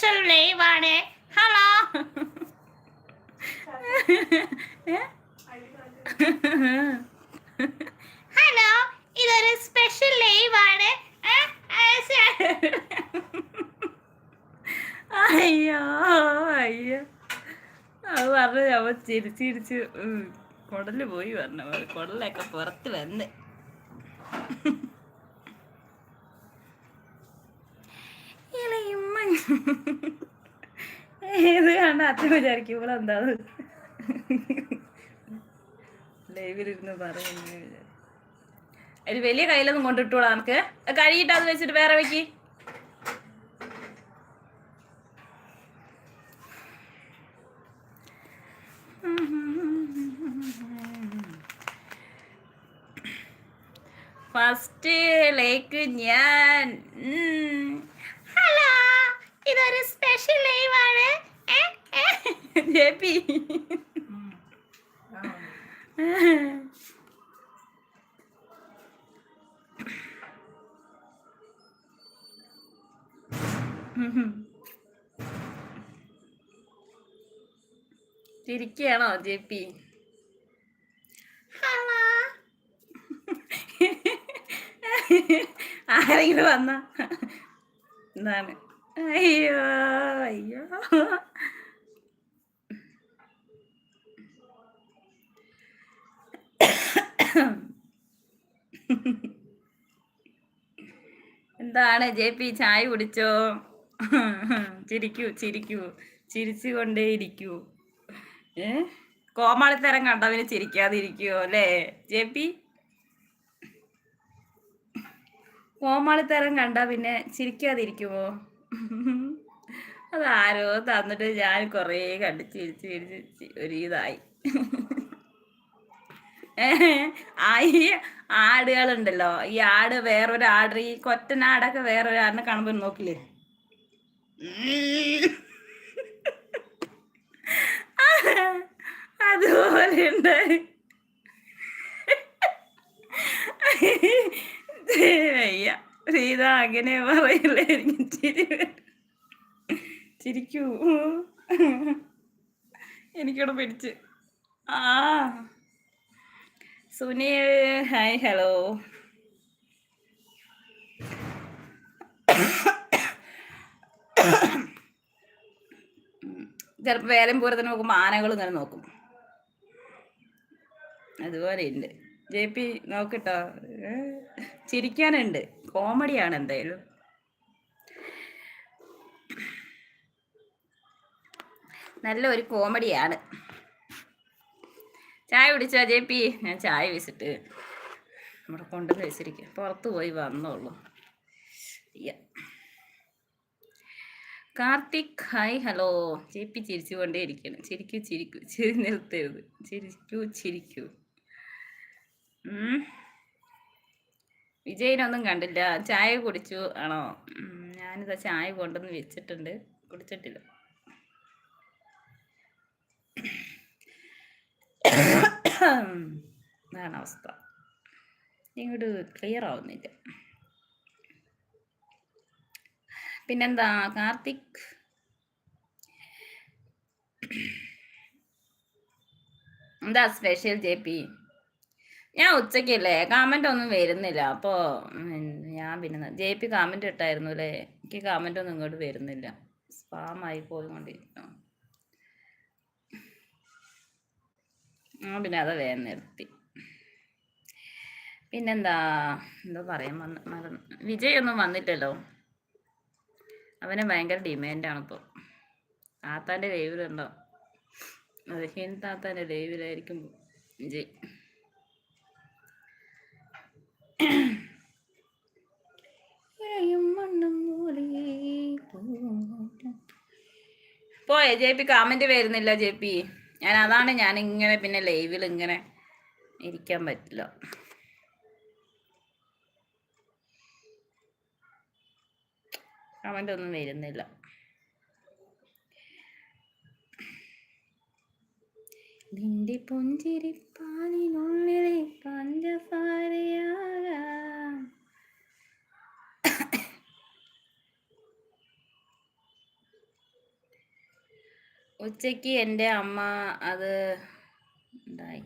Special ആണ് hello hello ഇതൊരു special live ആണ്. ഏ? അയ്യോ അയ്യോ. അത് പറഞ്ഞു അവൻ ചിരിച്ച് കുടൽ പോയി പറഞ്ഞു. കുടലൊക്കെ പുറത്ത് വന്ന്. ഏത് കണ്ട അച്ഛൻ വിചാരിക്കുമ്പോൾ എന്താ ലൈവിലിരുന്ന് പറയുന്നു അതിൽ വലിയ കയ്യിലൊന്നും കൊണ്ടിട്ടോളാ നമുക്ക് കഴുകിട്ട് അത് വെച്ചിട്ട് വേറെ വെക്ക്. ഫസ്റ്റ് ലേക്ക് ഞാൻ ഇതൊരു സ്പെഷ്യൽ ലൈവ് ആണ്? ജെപി ചിരിക്കുകയാണോ ജെ പി? ഹലോ. ആരെങ്കിലും വന്ന? എന്താണ്? എന്താണ് ജെ പി ചായ കുടിച്ചോ? ചിരിക്കൂ ചിരിക്കൂ. ചിരിച്ചുകൊണ്ടേ ഇരിക്കൂ. ഏ? കോമാളിത്തരം കണ്ടവന് ചിരിക്കാതിരിക്കുവോ അല്ലേ? J P? കോമാളിത്തരം കണ്ട പിന്നെ ചിരിക്കാതിരിക്കുമോ അതാരോ തന്നിട്ട് ഞാൻ കുറേ കണ്ട് ചിരിച്ച് ചിരിച്ച് ഒരു ഇതായി. ഈ ആടുകളുണ്ടല്ലോ. ഈ ആട് വേറൊരു ആട് ഈ കൊറ്റനാടൊക്കെ വേറൊരു ആടിനെ കാണുമ്പോൾ നോക്കില്ലേ? അതുപോലെ ഉണ്ട്. അയ്യ സീത അങ്ങനെ ചിരിക്കൂ. എനിക്കിവിടെ പിടിച്ച്. ആ. Sunil hi hello. ചിലപ്പോൾ വേലം പൂരത്തിന് നോക്കുമ്പോൾ ആനകൾ ഇങ്ങനെ നോക്കും. അതുപോലെ ഉണ്ട് ജെ പി നോക്കട്ടോ ചിരിക്കാനുണ്ട്. കോമഡിയാണ് എന്തായാലും. നല്ല ഒരു കോമഡിയാണ് ചായ കുടിച്ചോ ജെ പി? ഞാൻ ചായ വെച്ചിട്ട് നമ്മുടെ കൊണ്ടുവന്ന് വെച്ചിരിക്കും. പുറത്ത് പോയി വന്നോളൂ. Karthik hi hello. J P ചിരിച്ചുകൊണ്ടേ ഇരിക്കണം ചിരിക്കൂ ചിരിക്കൂ. ചിരി നിർത്തരുത്. ചിരിക്കൂ ചിരിക്കൂ. വിജയനൊന്നും കണ്ടില്ല. ചായ കുടിച്ചു. ആണോ? ഞാനിതാ ചായ കൊണ്ടുവന്ന് വെച്ചിട്ടുണ്ട്. കുടിച്ചിട്ടില്ല. അതാണ് അവസ്ഥ. ഇങ്ങോട്ട് ക്ലിയർ ആവുന്നില്ല. പിന്നെന്താ? കാർത്തിക്? എന്താ സ്പെഷ്യൽ ജെ പി? ഞാൻ ഉച്ചക്കില്ലേ? കാമന്റ് ഒന്നും വരുന്നില്ല. അപ്പോ ഞാൻ പിന്നെ ജെ പി കാമന്റ് ഇട്ടായിരുന്നു അല്ലേ എനിക്ക് കാമന്റ് ഒന്നും ഇങ്ങോട്ട് വരുന്നില്ല. സ്പാം ആയി പോയിക്കൊണ്ടിരിക്കുന്നു. ആ പിന്നെ അത് വേഗം നിർത്തി. പിന്നെന്താ? എന്താ പറയാൻ വന്ന് മറന്നു. വിജയ് ഒന്നും വന്നില്ലല്ലോ? അവന് ഭയങ്കര ഡിമാൻഡാണ് ഇപ്പോൾ താത്താന്റെ ലൈവിലുണ്ടോ? അതെ ഹിൻ ലൈവിലായിരിക്കും വിജയ്. പോയെ ജെ പി കമന്റ് വരുന്നില്ല ജെ പി. ഞാൻ അതാണ് ഞാൻ ഇങ്ങനെ പിന്നെ ലൈവിൽ ഇങ്ങനെ ഇരിക്കാൻ പറ്റില്ല. കമന്റ് ഒന്നും വരുന്നില്ല. നിന്റെ പുഞ്ചിരിപ്പാലിനുള്ളിലെ പഞ്ചസാരയാകാം. ഉച്ചയ്ക്ക് എന്റെ അമ്മ അത് ഉണ്ടായി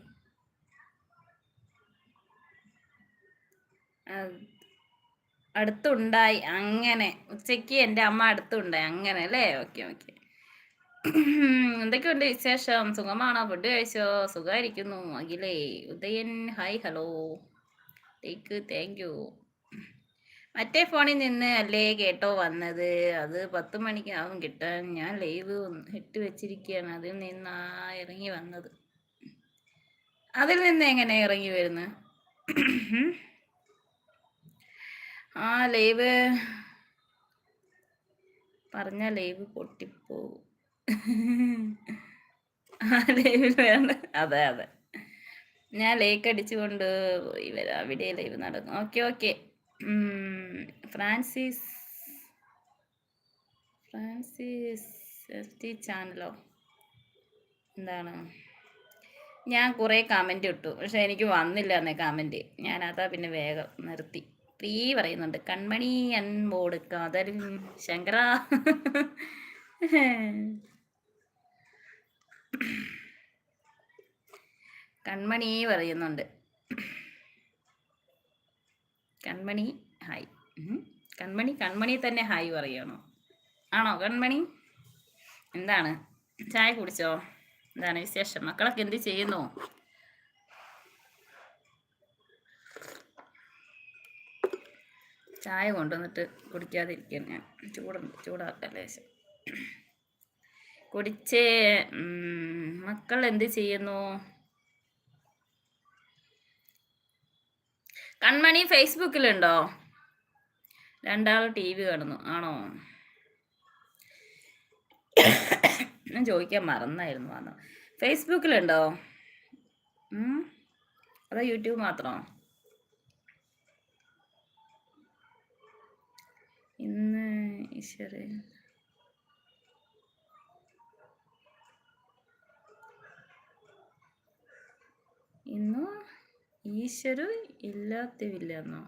അടുത്തുണ്ടായി അങ്ങനെ. ഉച്ചയ്ക്ക് എന്റെ അമ്മ അടുത്തുണ്ടായി അങ്ങനെ അല്ലേ? Okay okay. എന്തൊക്കെയുണ്ട് വിശേഷം? സുഖമാണോ? ഫുഡ് കഴിച്ചോ? സുഖമായിരിക്കുന്നു. അഖിലേ Udayan hi hello. Take thank you. മറ്റേ ഫോണിൽ നിന്ന് അല്ലേ കേട്ടോ വന്നത്? അത് പത്ത് മണിക്കാവും കിട്ടാൻ. ഞാൻ ലൈവ് ഇട്ട് വെച്ചിരിക്കുകയാണ് അതിൽ നിന്നാ ഇറങ്ങി വന്നത്. അതിൽ നിന്ന് എങ്ങനെ ഇറങ്ങി വരുന്നത് ആ ലൈവ് പറഞ്ഞ ലൈവ് പൊട്ടിപ്പോവും. ആ ലൈവിൽ വേണ്ട അതെ അതെ. ഞാൻ ലൈക്ക് അടിച്ചുകൊണ്ട് പോയി വരാം. അവിടെ ലൈവ് നടക്കും. Okay okay. Francis Francis F T ചാനലോ എന്താണ്? ഞാൻ കുറേ കമന്റ് ഇട്ടു പക്ഷെ എനിക്ക് വന്നില്ല എന്നേ കമന്റ് ഞാൻ അതാ പിന്നെ വേഗം നിർത്തി. പ്രീ പറയുന്നുണ്ട് കൺമണി അൻപോട് കാതൽ ശങ്കര. കൺമണി പറയുന്നുണ്ട് കൺമണി ഹായ്. കൺമണി കൺമണി തന്നെ ഹായ് പറയണോ ആണോ കൺമണി? എന്താണ്? ചായ കുടിച്ചോ? എന്താണ് വിശേഷം? മക്കളൊക്കെ എന്ത് ചെയ്യുന്നു? ചായ കൊണ്ടുവന്നിട്ട് കുടിക്കാതിരിക്കാൻ ഞാൻ. ചൂടുണ്ട് ചൂടാക്കല്ലേ കുടിച്ച് മക്കൾ എന്ത് ചെയ്യുന്നു? കൺമണി ഫേസ്ബുക്കിലുണ്ടോ? രണ്ടാൾ ടി വി കാണുന്നു. ആണോ? ഞാൻ ചോദിക്കാൻ മറന്നായിരുന്നു വന്നു. ഫേസ്ബുക്കിലുണ്ടോ? അതോ യൂട്യൂബ് മാത്രമോ ഇന്ന് ഈശ്വര. ഇന്ന്? ഈശ്വരു ഇല്ലാത്തവില്ലെന്നോ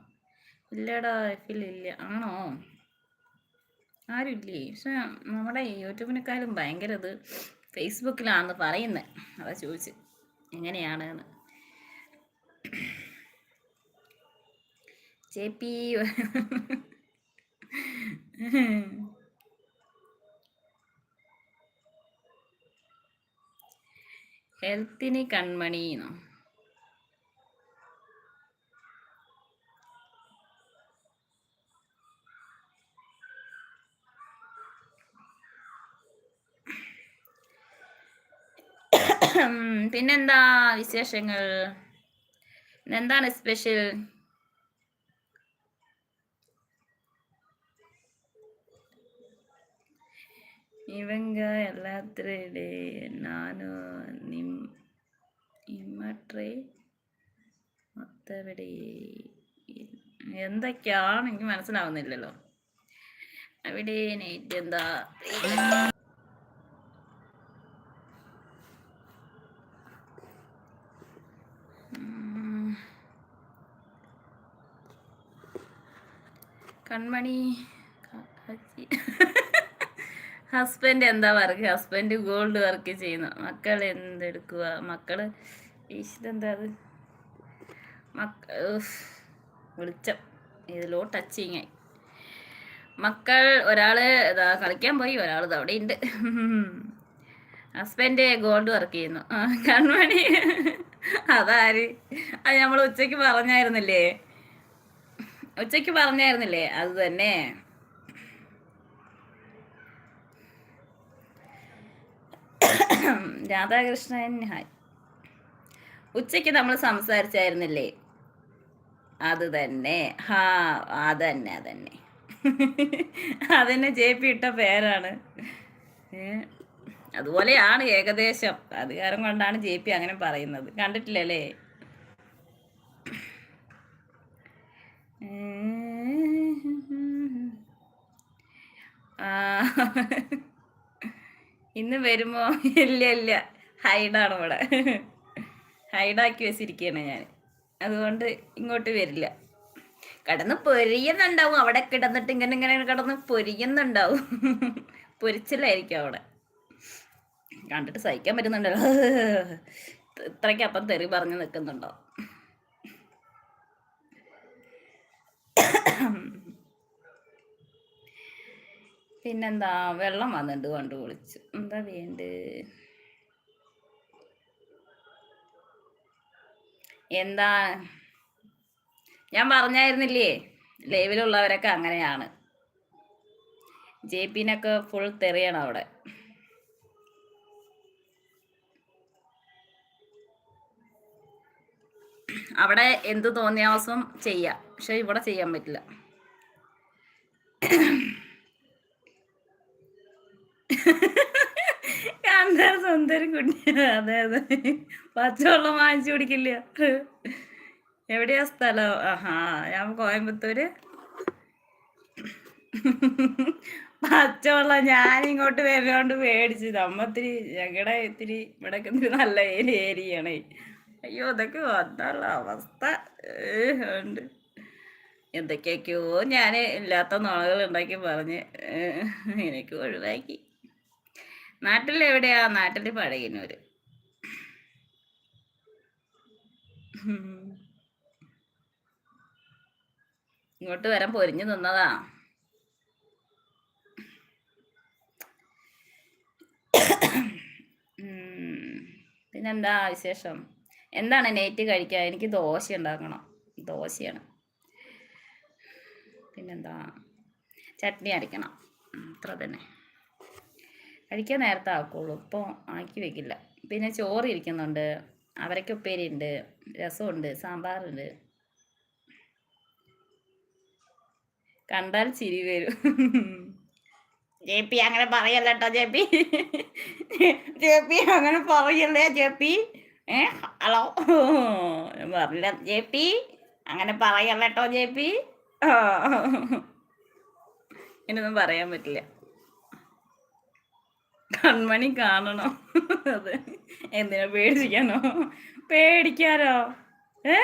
ഇല്ലടാ എഫിലില്ല ആണോ? ആരുമില്ലേ പക്ഷെ നമ്മുടെ യൂട്യൂബിനെക്കാളും ഭയങ്കര ഇത് ഫേസ്ബുക്കിലാണെന്ന് പറയുന്നത് അതാ ചോദിച്ച്. എങ്ങനെയാണ് എന്ന് ജെ ഹെൽത്തിന് കൺമണിന്നോ പിന്നെന്താ വിശേഷങ്ങൾ? എന്താണ് സ്പെഷ്യൽ இவங்க எல்லாத்திலே நானும் நிம் ഇമ്മട്രേ മത്തവിടെ എന്തൊക്കെയാണ് എനിക്ക് മനസ്സിലാവുന്നില്ലല്ലോ. അവിടെ നെയ്റ്റ് എന്താ? കൺമണി ഹസ്ബൻഡ് എന്താ വർക്ക് ഹസ്ബൻഡ് ഗോൾഡ് വർക്ക് ചെയ്യുന്നു. മക്കൾ എന്തെടുക്കുക? മക്കൾ ഈശ്വരെന്താ അത്? മക്ക. വെളിച്ചം. ഇതിലോ ടച്ചിങ് ആയി മക്കൾ ഇതാ കളിക്കാൻ പോയി ഒരാൾ അവിടെ ഉണ്ട് ഹസ്ബൻഡ് ഗോൾഡ് വർക്ക് ചെയ്യുന്നു. കൺമണി അതാര്? അത് നമ്മൾ ഉച്ചയ്ക്ക് പറഞ്ഞായിരുന്നില്ലേ? ഉച്ചയ്ക്ക് പറഞ്ഞായിരുന്നില്ലേ? അത് തന്നെ. രാധാകൃഷ്ണൻ ഹായ് ഉച്ചയ്ക്ക് നമ്മൾ സംസാരിച്ചായിരുന്നില്ലേ? അത് തന്നെ. ഹാ അതന്നെ അതന്നെ അതന്നെ ജെ പി ഇട്ട പേരാണ്. അതുപോലെയാണ് ഏകദേശം. അധികാരം കൊണ്ടാണ് ജെ പി അങ്ങനെ പറയുന്നത്. കണ്ടിട്ടില്ലല്ലേ ആ ഇന്ന് വരുമോ ഇല്ല ഇല്ല. ഹൈഡാണ് ഇവിടെ. ഹൈഡാക്കി വെച്ചിരിക്കുകയാണ് ഞാൻ. അതുകൊണ്ട് ഇങ്ങോട്ട് വരില്ല. കിടന്ന് പൊരിയുന്നുണ്ടാവും. അവിടെ കിടന്നിട്ട് ഇങ്ങനെ ഇങ്ങനെ കിടന്ന് പൊരിയുന്നുണ്ടാവും. പൊരിച്ചില്ലായിരിക്കും അവിടെ. കണ്ടിട്ട് സഹിക്കാൻ പറ്റുന്നുണ്ടല്ലോ. ഇത്രയ്ക്ക് അപ്പം തെറി പറഞ്ഞ് നിൽക്കുന്നുണ്ടോ? പിന്നെന്താ വെള്ളം വന്നിട്ട് കൊണ്ട് കുളിച്ചു എന്താ വേണ്ട? എന്താ? ഞാൻ പറഞ്ഞായിരുന്നില്ലേ ലൈവിലുള്ളവരൊക്കെ അങ്ങനെയാണ്. ജെ പിന്നൊക്കെ ഫുൾ തെറിയണം അവിടെ. അവിടെ എന്ത് തോന്നിയാവസം ചെയ്യാം. പക്ഷെ ഇവിടെ ചെയ്യാൻ പറ്റില്ല. സുന്ദരം കുട്ടി അതെ അതെ. പച്ചവെള്ളം വാങ്ങിച്ചു കുടിക്കില്ല. എവിടെയാ സ്ഥലം? ആഹാ ഞാൻ കോയമ്പത്തൂര്. പച്ചവെള്ളം ഞാൻ ഇങ്ങോട്ട് വരുന്നോണ്ട് പേടിച്ചു. നമ്മ ഇത്തിരി ഞങ്ങളുടെ ഇത്തിരി ഇവിടെ നല്ല ഏരിയ ഏരിയയാണേ അയ്യോ ഇതൊക്കെ വന്നുള്ള അവസ്ഥ. ഉണ്ട് എന്തൊക്കെയൊക്കെയോ ഞാൻ ഇല്ലാത്ത നുണകൾ ഉണ്ടാക്കി പറഞ്ഞ് എനിക്ക് ഒഴിവാക്കി. നാട്ടിൽ എവിടെയാ? നാട്ടിൽ പഴയനൂര് ഇങ്ങോട്ട് വരാൻ പൊരിഞ്ഞു നിന്നതാ. പിന്നെന്താ വിശേഷം? എന്താണ് നെയ്റ്റ് കഴിക്കാൻ? എനിക്ക് ദോശ ഉണ്ടാക്കണം. ദോശയാണ്. പിന്നെന്താ? ചട്നി അരയ്ക്കണം അത്ര തന്നെ. കഴിക്കാൻ നേരത്തെ ആക്കുള്ളൂ. ഇപ്പോൾ ആക്കി വെക്കില്ല. പിന്നെ ചോറ് ഇരിക്കുന്നുണ്ട്. അവരൊക്കെ ഉപ്പേരി ഉണ്ട് രസമുണ്ട്. സാമ്പാറുണ്ട്. കണ്ടാൽ ചിരി വരും. ജെ പി അങ്ങനെ പറയല്ല കേട്ടോ ജെ പി. ജെ പി അങ്ങനെ പറയല്ലേ ജെ പി? ഏ ഹലോ. പറഞ്ഞില്ല. ജെ പി അങ്ങനെ പറയല്ല കേട്ടോ ജെ പി. പറയാൻ പറ്റില്ല. കൺമണി കാണണം. അതെ. എന്തിനാ പേടിച്ചിരിക്കാനോ? പേടിക്കാരോ ഏ.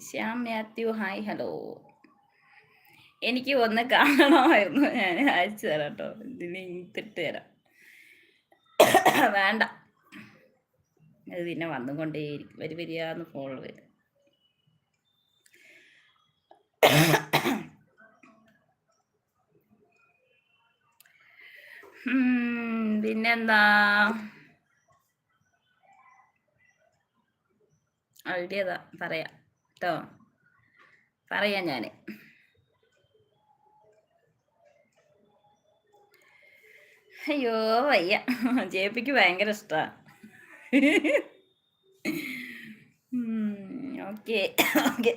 Shyam Mathew hi hello. എനിക്ക് ഒന്ന് കാണണമായിരുന്നു. ഞാൻ അയച്ചു തരാം കേട്ടോ ഇതിന് ഇത്തിട്ട് തരാം. വേണ്ട. അത് പിന്നെ വന്നുകൊണ്ടേയിരിക്കും. വരി വരിയാന്ന് ഫോൾ വരും. പിന്നെന്താ? ഐഡിയ പറയാ കേട്ടോ പറയാം ഞാൻ അയ്യോ വയ്യ. ജയപ്പിക്ക് ഭയങ്കര ഇഷ്ടമാണ് ഓക്കെ ഓക്കെ.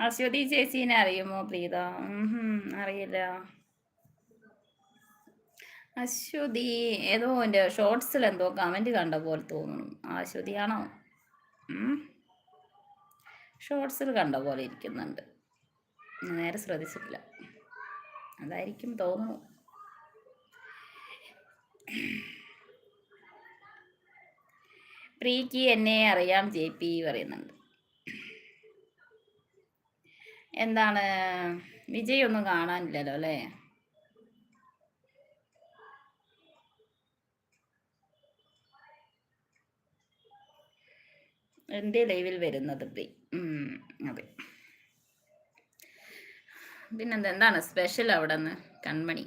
അശ്വതി ചേച്ചീനെ അറിയുമോ പ്രീത? അറിയില്ല. അശ്വതി ഏതോ എന്റെ ഷോർട്സിൽ എന്തോ കമന്റ് കണ്ട പോലെ തോന്നുന്നു. അശ്വതിയാണോ? ഷോർട്സിൽ കണ്ട പോലെ ഇരിക്കുന്നുണ്ട്. നേരെ ശ്രദ്ധിച്ചിട്ടില്ല. അതായിരിക്കും തോന്നുന്നു. പ്രീക്ക് എന്നെ അറിയാം ജെ പി പറയുന്നുണ്ട്. എന്താണ്? വിജയ് ഒന്നും കാണാനില്ലല്ലോ അല്ലേ? എന്റെ ലൈവിൽ വരുന്നത് ഉം, അതെ. പിന്നെന്താ? എന്താണ് സ്പെഷ്യൽ അവിടെ നിന്ന് കൺമണി.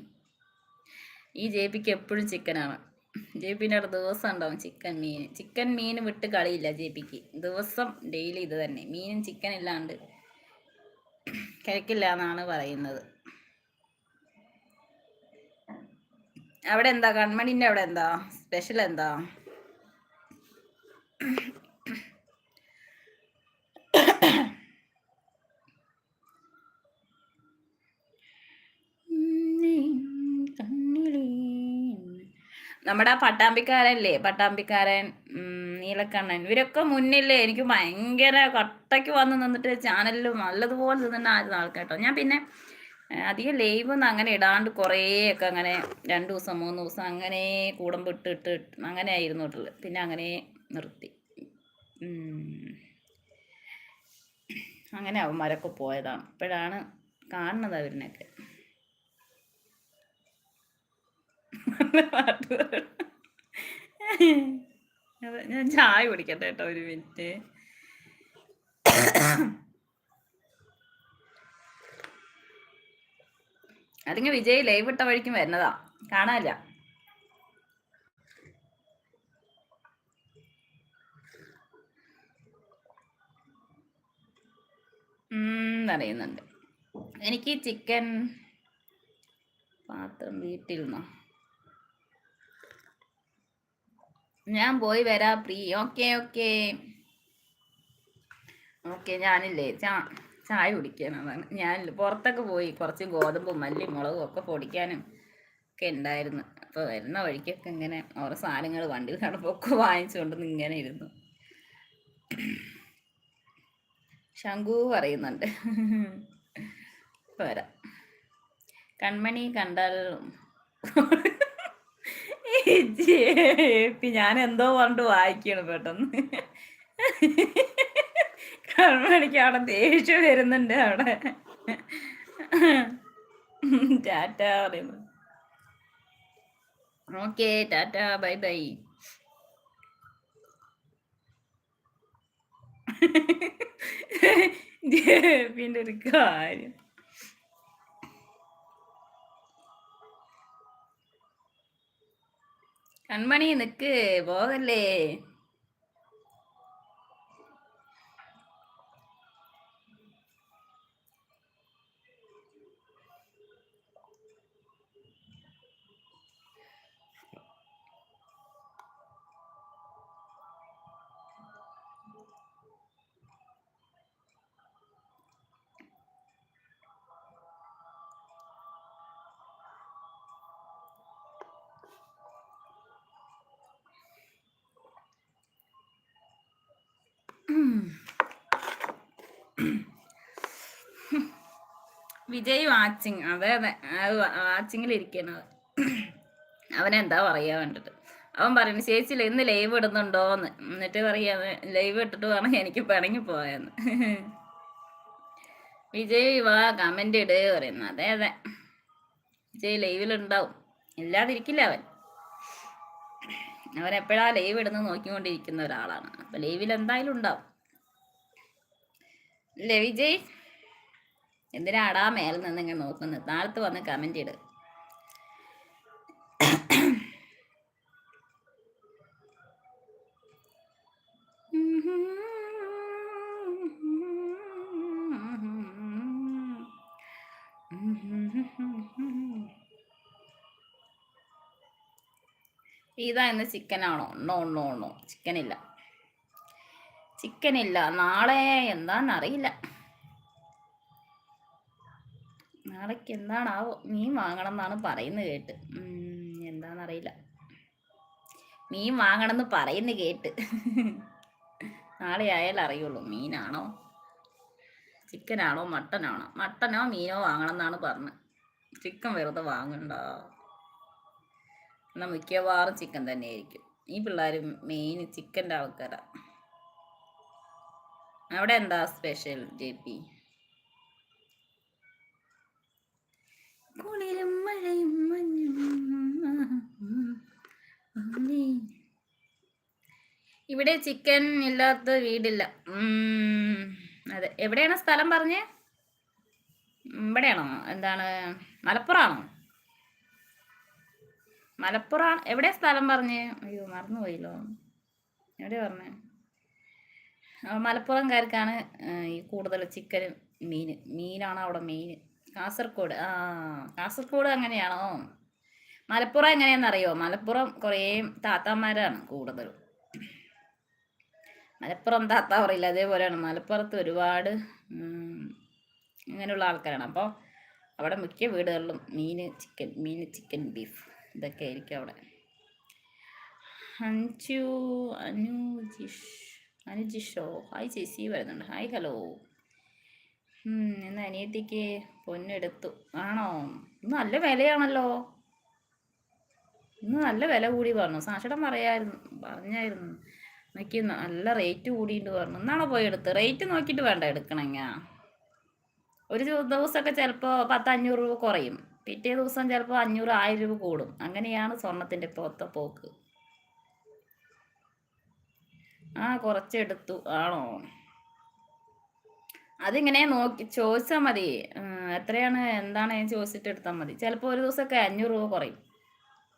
ഈ ജെ പിക്ക് എപ്പോഴും ചിക്കനാണ്. ജെ പിന്നെ അവിടെ ദിവസം ഉണ്ടാവും ചിക്കൻ മീൻ. ചിക്കൻ മീൻ വിട്ട് കളിയില്ല ജെ പിക്ക്. ദിവസം ഡെയിലി ഇത് തന്നെ. മീനും ചിക്കൻ ഇല്ലാണ്ട് കഴിക്കില്ല എന്നാണ് പറയുന്നത്. അവിടെ എന്താ? കൺമണിന്റെ അവിടെ എന്താ? സ്പെഷ്യൽ എന്താ? നമ്മുടെ പട്ടാമ്പിക്കാരല്ലേ പട്ടാമ്പിക്കാരൻ നീലക്കണ്ണൻ. ഇവരൊക്കെ മുന്നില്ലേ എനിക്ക് ഭയങ്കര കട്ടയ്ക്ക് വന്ന് നിന്നിട്ട് ചാനലിൽ നല്ലതുപോലെ നിന്നിട്ട് ആയിരുന്നു ആൾക്കാട്ടോ. ഞാൻ പിന്നെ അധികം ലൈവ് ഒന്നും അങ്ങനെ ഇടാണ്ട് കുറേയൊക്കെ അങ്ങനെ രണ്ട് ദിവസം മൂന്ന് ദിവസം അങ്ങനെ കൂടുമ്പോൾ ഇട്ട് ഇട്ട് അങ്ങനെ ആയിരുന്നു ഇട്ടുള്ളത് പിന്നെ അങ്ങനെ നിർത്തി. അങ്ങനെ അവന്മാരൊക്കെ പോയതാണ്. ഇപ്പോഴാണ് കാണുന്നത് അവരിനൊക്കെ ഞാൻ ചായ കുടിക്കട്ടെ കേട്ടോ ഒരു മിനിറ്റ് അല്ലെങ്കിൽ വിജയ് ലൈവ് ഇട്ട വഴിക്കും വരുന്നതാ. കാണാനില്ല അറിയുന്നുണ്ട് എനിക്ക് ചിക്കൻ പാത്രം വീട്ടിൽ നിന്നോ ഞാൻ പോയി വരാ പ്രീ ഓക്കെ ഓക്കെ ഓക്കെ ഞാനില്ലേ ചാ ചായ കുടിക്കാനാണ്. ഞാൻ പുറത്തൊക്കെ പോയി കുറച്ച് ഗോതമ്പും മല്ലി മുളകും ഒക്കെ പൊടിക്കാനും ഒക്കെ ഉണ്ടായിരുന്നു. അപ്പോൾ വരുന്ന വഴിക്കൊക്കെ ഇങ്ങനെ ഓരോ സാധനങ്ങൾ വണ്ടിയിൽ കടപ്പൊക്കെ വാങ്ങിച്ചുകൊണ്ട് ഇങ്ങനെ ഇരുന്നു. ശംഖു പറയുന്നുണ്ട്. വരാം. കൺമണി കണ്ടാൽ ഞാൻ എന്തോ പറഞ്ഞിട്ട് വായിക്കണം പെട്ടെന്ന്. കൺമണിക്ക് അവിടെ ദേഷ്യം വരുന്നുണ്ട് അവിടെ. ടാറ്റ പറയുന്നു. ഓക്കെ ടാറ്റ ബൈ ബൈ. പിന്നെ ഒരു കാര്യം. കൺമണി നിക്ക് പോകല്ലേ? വിജയ് വാച്ചിങ്. അതെ അതെ. വാച്ചിങ്ങിൽ ഇരിക്കണത് അവനെന്താ പറയാ വേണ്ടിട്ട് അവൻ പറയുന്നു ചേച്ചി ഇന്ന് ലൈവ് ഇടുന്നുണ്ടോന്ന്. എന്നിട്ട് പറയാ ലൈവ് ഇട്ടിട്ട് പറഞ്ഞ എനിക്ക് പിണങ്ങി പോയെന്ന്. വിജയ് വാ കമന്റ് ഇട് പറയുന്നു. അതെ അതെ. വിജയ് ലൈവിലുണ്ടാവും ഇല്ലാതിരിക്കില്ല അവൻ. എപ്പോഴാ ലൈവ് ഇടുന്ന നോക്കിക്കൊണ്ടിരിക്കുന്ന ഒരാളാണ്. അപ്പൊ ലൈവിൽ എന്തായാലും ഉണ്ടാവും. അല്ലേ വിജയ്? എന്തിനാടാ മേലെ നിന്ന് ഇങ്ങനെ നോക്കുന്നത് താഴത്ത് വന്ന് കമന്റ് ഇട്. ഇതാ ഇന്ന് ചിക്കനാണോ? നോ നോ നോ ചിക്കനില്ല. ചിക്കനില്ല. നാളെ എന്താണെന്നറിയില്ല നാളേക്ക് എന്താണാവോ? മീൻ വാങ്ങണം എന്നാണ് പറയുന്നത് കേട്ട്. എന്താണെന്നറിയില്ല മീൻ വാങ്ങണം എന്ന് പറയുന്ന കേട്ട്. നാളെ ആയാലും അറിയുള്ളൂ മീനാണോ? ചിക്കനാണോ മട്ടനാണോ? മട്ടനോ മീനോ വാങ്ങണം എന്നാണ് പറഞ്ഞത്. ചിക്കൻ വെറുതെ വാങ്ങണ്ട. എന്നാൽ മിക്കവാറും ചിക്കൻ തന്നെ ആയിരിക്കും ഈ പിള്ളേർ മെയിൻ ചിക്കന്റെ ആൾക്കാരാണ് അവിടെ എന്താ സ്പെഷ്യൽ ജെ പി കുളിരും മഴയും മഞ്ഞും. ഇവിടെ ചിക്കൻ ഇല്ലാത്ത വീടില്ല. അതെ. എവിടെയാണ് സ്ഥലം പറഞ്ഞേ? ഇവിടെയാണോ? എന്താണ്? മലപ്പുറമാണോ? മലപ്പുറം എവിടെ സ്ഥലം പറഞ്ഞേ? അയ്യോ മറന്നുപോയില്ലോ. എവിടെ പറഞ്ഞേ? മലപ്പുറംകാർക്കാണ് ഈ കൂടുതൽ ചിക്കനും മീൻ. മീനാണ് അവിടെ മെയിൻ കാസർഗോഡ് ആ കാസർഗോഡ് അങ്ങനെയാണോ മലപ്പുറം എങ്ങനെയാണെന്നറിയോ? മലപ്പുറം കുറേ താത്താമാരാണ് കൂടുതലും. മലപ്പുറം താത്ത പറയില്ല അതേപോലെയാണ്. മലപ്പുറത്ത് ഒരുപാട് ഇങ്ങനെയുള്ള ആൾക്കാരാണ്. അപ്പോൾ അവിടെ മിക്ക വീടുകളിലും മീൻ ചിക്കൻ മീൻ ചിക്കൻ ബീഫ് ഇതൊക്കെ ആയിരിക്കും അവിടെ. അഞ്ചു അനുജിഷ് അനുജിഷോ? ഹായ് ചേച്ചി വരുന്നുണ്ട്. Hi hello. ഇന്ന് അനിയത്തിക്ക് പൊന്നെടുത്തു. ആണോ? ഇന്ന് നല്ല വിലയാണല്ലോ. ഇന്ന് നല്ല വില കൂടി പറഞ്ഞു. സാക്ഷിടം പറയായിരുന്നു പറഞ്ഞായിരുന്നു. എനിക്ക് നല്ല റേറ്റ് കൂടിയിട്ട് പറഞ്ഞു. എന്നാണോ പോയി എടുത്ത്? റേറ്റ് നോക്കിയിട്ട് വേണ്ട എടുക്കണമെങ്കിൽ ഒരു ദിവ- ദിവസമൊക്കെ ചിലപ്പോൾ പത്ത് അഞ്ഞൂറ് രൂപ കുറയും. പിറ്റേ ദിവസം ചിലപ്പോൾ അഞ്ഞൂറ് ആയിരം രൂപ കൂടും. അങ്ങനെയാണ് സ്വർണത്തിന്റെ പോത്ത പോക്ക്. ആ കുറച്ചെടുത്തു. ആണോ? അതിങ്ങനെ നോക്കി ചോദിച്ചാൽ മതി. എത്രയാണ് എന്താണ് ചോദിച്ചിട്ട് എടുത്താൽ മതി. ചിലപ്പോൾ ഒരു ദിവസമൊക്കെ അഞ്ഞൂറ് രൂപ കുറയും.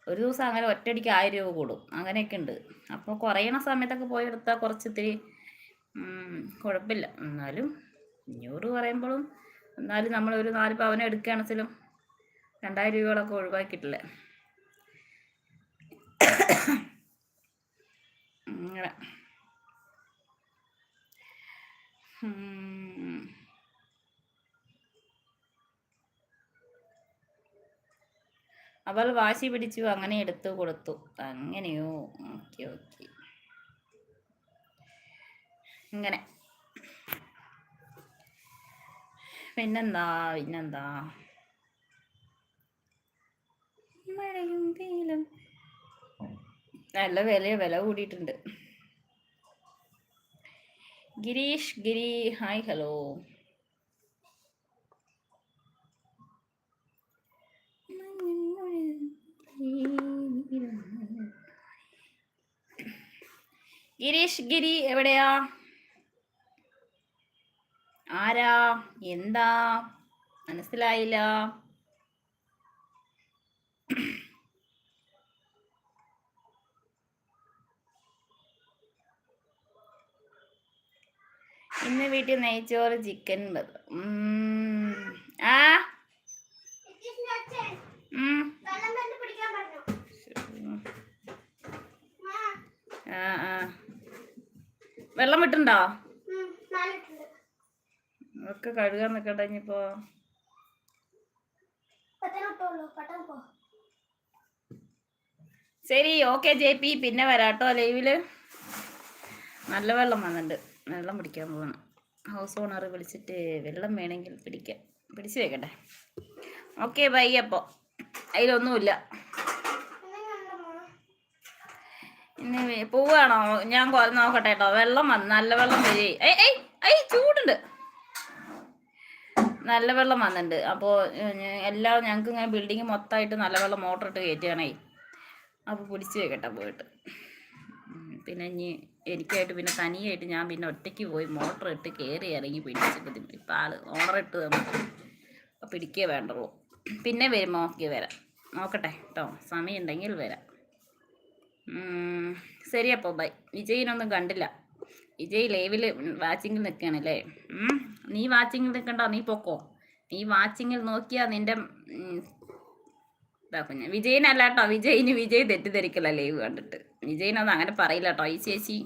ഒരു ദിവസം അങ്ങനെ ഒറ്റയടിക്ക് ആയിരം രൂപ കൂടും. അങ്ങനെയൊക്കെ ഉണ്ട്. അപ്പോൾ കുറയണ സമയത്തൊക്കെ പോയി എടുത്താൽ കുറച്ച് ഇത്തിരി കുഴപ്പമില്ല. എന്നാലും അഞ്ഞൂറ് പറയുമ്പോഴും എന്നാലും നമ്മൾ ഒരു നാല് പവനം എടുക്കുകയാണെങ്കിലും രണ്ടായിരം രൂപകളൊക്കെ ഒഴിവാക്കിയിട്ടില്ലേ. അങ്ങനെ. അവൾ വാശി പിടിച്ചു അങ്ങനെ എടുത്തു കൊടുത്തു. അങ്ങനെയോ? Okay okay. ഇങ്ങനെ. പിന്നെന്താ പിന്നെന്താ? മഴയും നല്ല വില വില കൂടിയിട്ടുണ്ട്. Gireesh Giri hi hello. Girish Giri എവിടെയാ? ആരാ? എന്താ? മനസ്സിലായില്ല. ഇന്ന് വീട്ടിൽ നെയ്ച്ചോറ് ചിക്കൻ ആ ആ വെള്ളം വിട്ടുണ്ടോ? ഒക്കെ കഴുകാൻ നിക്കട്ടെ ഇനിയിപ്പോ. ശരി ഓക്കെ ജെ പി. പിന്നെ വരാട്ടോ ലൈവിൽ നല്ല വെള്ളം വന്നിട്ടുണ്ട്. വെള്ളം പിടിക്കാൻ പോകണം ഹൗസ് ഓണർ വിളിച്ചിട്ട് വെള്ളം വേണമെങ്കിൽ പിടിക്കാം. പിടിച്ചു വെക്കട്ടെ. ഓക്കെ ബൈ അപ്പോൾ അതിലൊന്നുമില്ല. ഇനി പോവാണോ? ഞാൻ നോക്കട്ടെ കേട്ടോ വെള്ളം വന്ന് നല്ല വെള്ളം വരി. ഐ ചൂടുണ്ട്. നല്ല വെള്ളം വന്നിട്ടുണ്ട് അപ്പോൾ എല്ലാം ഞങ്ങൾക്ക് ഇങ്ങനെ ബിൽഡിങ് മൊത്തമായിട്ട് നല്ല വെള്ളം മോട്ടർ ഇട്ട് കയറ്റുകയാണേ അപ്പോൾ പിടിച്ച് വെക്കട്ടെ പോയിട്ട്. പിന്നെ ഇനി എനിക്കായിട്ട് പിന്നെ തനിയായിട്ട് ഞാൻ പിന്നെ ഒറ്റയ്ക്ക് പോയി മോട്ടർ ഇട്ട് കയറി ഇറങ്ങി പിടിച്ചിട്ട് ഇപ്പം ആൾ ഓണർ ഇട്ട് തന്നു. പിടിക്കേ വേണ്ടുള്ളൂ. പിന്നെ വരുമ്പോൾ ഓക്കെ വരാം. നോക്കട്ടെ കേട്ടോ സമയം ഉണ്ടെങ്കിൽ വരാം. ശരി അപ്പോൾ ബൈ. വിജയിനൊന്നും കണ്ടില്ല. വിജയ് ലൈവിൽ വാച്ചിങ്ങിൽ നിൽക്കുകയാണല്ലേ നീ വാച്ചിങ്ങിൽ നിൽക്കണ്ട നീ പൊക്കോ. നീ വാച്ചിങ്ങിൽ നോക്കിയാ നിന്റെ ഇതാക്കും വിജയനല്ല കേട്ടോ വിജയിന് വിജയ് തെറ്റിദ്ധരിക്കല ലൈവ് കണ്ടിട്ട്. വിജയിനൊന്നും അങ്ങനെ പറയില്ല കേട്ടോ ഈ ചേച്ചി